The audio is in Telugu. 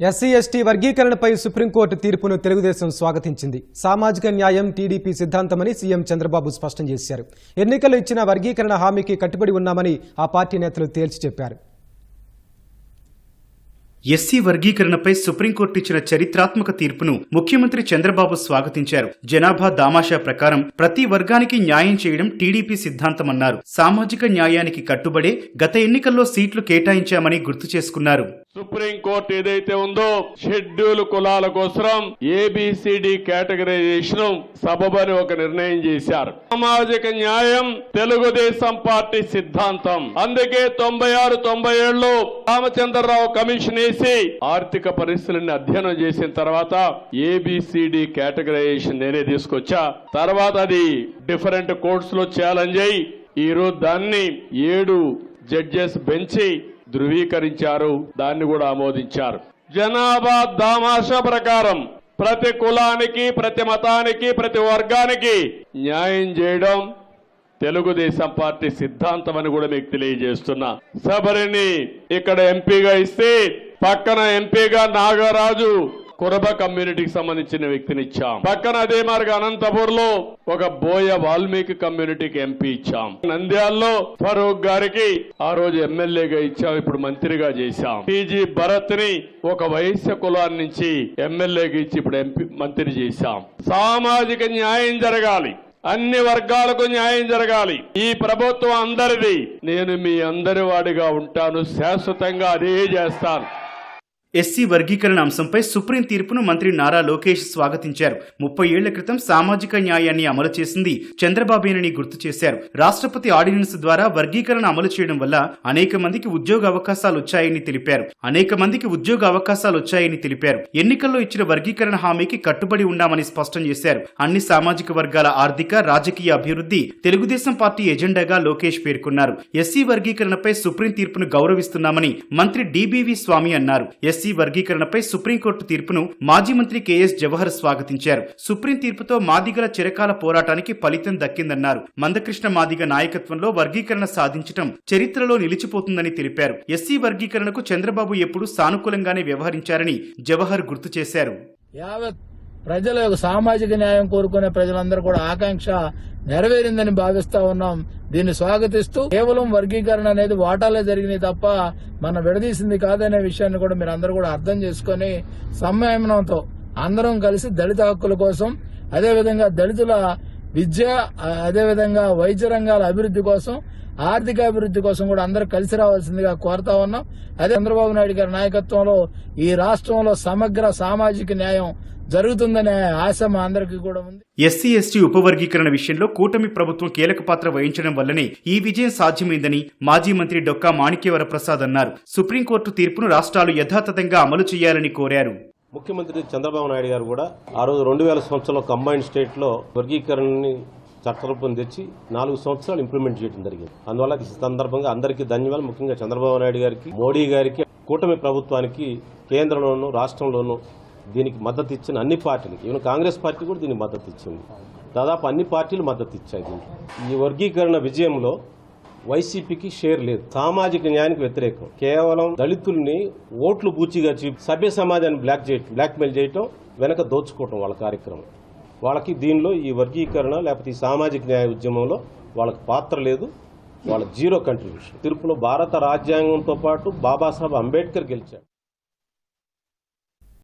ఎస్సీ ఎస్టీ వర్గీకరణపై సుప్రీంకోర్టు తీర్పును తెలుగుదేశం స్వాగతించింది. సామాజిక న్యాయం టీడీపీ సిద్ధాంతమని సీఎం చంద్రబాబు స్పష్టం చేశారు. ఎన్నికలు ఇచ్చిన వర్గీకరణ హామీకి కట్టుబడి ఉన్నామని ఆ పార్టీ నేతలు తేల్చి చెప్పారు. ఎస్సీ వర్గీకరణపై సుప్రీంకోర్టు ఇచ్చిన చరిత్రాత్మక తీర్పును ముఖ్యమంత్రి చంద్రబాబు స్వాగతించారు. జనాభా దామాషా ప్రకారం ప్రతి వర్గానికి న్యాయం చేయడం టీడీపీ సిద్ధాంతమన్నారు. సామాజిక న్యాయానికి కట్టుబడే గత ఎన్నికల్లో సీట్లు కేటాయించామని గుర్తు చేసుకున్నారు. సుప్రీంకోర్టు ఏదైతే ఉందో షెడ్యూల్ కులాల కోసం ఏబిసిడి కేటగరైజేషన్ సబబని ఒక నిర్ణయం చేశారు. సామాజిక న్యాయం తెలుగుదేశం పార్టీ సిద్ధాంతం. అందుకే తొంభై ఆరు తొంభై ఏళ్ళు రామచంద్రరావు కమిషన్ వేసి ఆర్థిక పరిస్థితులని అధ్యయనం చేసిన తర్వాత ఏబిసిడి కేటగరైజేషన్ నేనే తీసుకొచ్చా. తర్వాత అది డిఫరెంట్ కోర్ట్స్లో ఛాలెంజ్ అయ్యి ఈ రోజు దాన్ని ఏడు జడ్జెస్ బెంచి ధృవీకరించారు దాన్ని కూడా ఆమోదించారు. జనాభా దామాష ప్రకారం ప్రతి కులానికి ప్రతి మతానికి ప్రతి వర్గానికి న్యాయం చేయడం తెలుగుదేశం పార్టీ సిద్ధాంతం అని కూడా మీకు తెలియజేస్తున్నా. సబరిని ఇక్కడ ఎంపీగా ఇస్తే పక్కన ఎంపీగా నాగరాజు కురబ కమ్యూనిటీకి సంబంధించిన వ్యక్తిని ఇచ్చాం. పక్కన అదే మార్గ అనంతపూర్లో ఒక బోయ వాల్మీకి కమ్యూనిటీకి ఎంపీ ఇచ్చాం. నంద్యాల్లో ఫరూక్ గారికి ఆ రోజు ఎమ్మెల్యేగా ఇచ్చాం ఇప్పుడు మంత్రిగా చేశాం. టీజీ భరత్ని ఒక వైశ్య కులాన్ని నుంచి ఎమ్మెల్యేగా ఇచ్చి ఇప్పుడు ఎంపీ మంత్రి చేశాం. సామాజిక న్యాయం జరగాలి. అన్ని వర్గాలకు న్యాయం జరగాలి. ఈ ప్రభుత్వం అందరిది. నేను మీ అందరి వాడిగా ఉంటాను. శాశ్వతంగా అదే చేస్తాను. ఎస్సీ వర్గీకరణ అంశంపై సుప్రీం తీర్పును మంత్రి నారా లోకేష్ స్వాగతించారు. ముప్పై ఏళ్ళ క్రితం సామాజిక న్యాయాన్ని అమలు చేసింది చంద్రబాబేనని గుర్తు చేశారు. రాష్ట్రపతి ఆర్డినెన్స్ ద్వారా వర్గీకరణ అమలు చేయడం వల్ల అనేక మందికి ఉద్యోగ అవకాశాలు వచ్చాయని తెలిపారు. అనేక మందికి ఉద్యోగ అవకాశాలు వచ్చాయని తెలిపారు. ఎన్నికల్లో ఇచ్చిన వర్గీకరణ హామీకి కట్టుబడి ఉన్నామని స్పష్టం చేశారు. అన్ని సామాజిక వర్గాల ఆర్థిక రాజకీయ అభివృద్ధి తెలుగుదేశం పార్టీ ఎజెండాగా లోకేష్ పేర్కొన్నారు. ఎస్సీ వర్గీకరణపై సుప్రీం తీర్పును గౌరవిస్తున్నామని మంత్రి డీబీవీ స్వామి అన్నారు. ఎస్సీ వర్గీకరణపై సుప్రీంకోర్టు తీర్పును మాజీ మంత్రి కెఎస్ జవహర్ స్వాగతించారు. సుప్రీం తీర్పుతో మాదిగల చిరకాల పోరాటానికి ఫలితం దక్కిందన్నారు. మందకృష్ణ మాదిగ నాయకత్వంలో వర్గీకరణ సాధించడం చరిత్రలో నిలిచిపోతుందని తెలిపారు. ఎస్సీ వర్గీకరణకు చంద్రబాబు ఎప్పుడూ సానుకూలంగానే వ్యవహరించారని జవహర్ గుర్తు చేశారు. యావత్ ప్రజల యొక్క సామాజిక న్యాయం కోరుకునే ప్రజలందరూ కూడా ఆకాంక్ష నెరవేరిందని భావిస్తా ఉన్నాం. దీన్ని స్వాగతిస్తూ కేవలం వర్గీకరణ అనేది వాటాలే జరిగినాయి తప్ప మన విడదీసింది కాదనే విషయాన్ని కూడా మీరు అందరూ కూడా అర్థం చేసుకుని సంయమనంతో అందరం కలిసి దళిత హక్కుల కోసం అదేవిధంగా దళితుల విద్య అదేవిధంగా వైద్య రంగాల అభివృద్ధి కోసం ఆర్థిక అభివృద్ధి కోసం కూడా అందరూ కలిసి రావాల్సిందిగా కోరుతా ఉన్నాం. అదే చంద్రబాబు నాయుడు గారి నాయకత్వంలో ఈ రాష్ట్రంలో సమగ్ర సామాజిక న్యాయం జరుగుతుందనే ఆశ మా అందరికీ కూడా ఉంది. ఎస్సీ ఎస్టీ ఉపవర్గీకరణ విషయంలో కూటమి ప్రభుత్వం కీలక పాత్ర వహించడం వల్లనే ఈ విజయం సాధ్యమైందని మాజీ మంత్రి డొక్కా మాణిక్యవర ప్రసాద్ అన్నారు. సుప్రీంకోర్టు తీర్పును రాష్ట్రాలు యథాతథంగా అమలు చేయాలని కోరారు. ముఖ్యమంత్రి చంద్రబాబు నాయుడు గారు కూడా ఆ రోజు రెండు వేల సంవత్సరంలో కంబైన్డ్ స్టేట్లో వర్గీకరణని చట్టరూపం తెచ్చి నాలుగు సంవత్సరాలు ఇంప్లిమెంట్ చేయడం జరిగింది. అందువల్ల ఈ సందర్భంగా అందరికీ ధన్యవాదాలు. ముఖ్యంగా చంద్రబాబు నాయుడు గారికి మోడీ గారికి కూటమి ప్రభుత్వానికి కేంద్రంలోనూ రాష్ట్రంలోనూ దీనికి మద్దతు ఇచ్చిన అన్ని పార్టీలు ఈవెన్ కాంగ్రెస్ పార్టీ కూడా దీనికి మద్దతు ఇచ్చింది. దాదాపు అన్ని పార్టీలు మద్దతు ఇచ్చాయి దీనికి. ఈ వర్గీకరణ విజయంలో వైసీపీకి షేర్ లేదు. సామాజిక న్యాయానికి వ్యతిరేకం. కేవలం దళితుల్ని ఓట్లు బూచిగా చూపి సభ్య సమాజాన్ని బ్లాక్ చేయటం బ్లాక్మెయిల్ చేయటం వెనక దోచుకోవటం వాళ్ళ కార్యక్రమం. వాళ్ళకి దీనిలో ఈ వర్గీకరణ లేకపోతే ఈ సామాజిక న్యాయ ఉద్యమంలో వాళ్ళకి పాత్ర లేదు. వాళ్ళ జీరో కంట్రిబ్యూషన్. తీర్పులో భారత రాజ్యాంగంతో పాటు బాబాసాహెబ్ అంబేద్కర్ గెలిచాడు.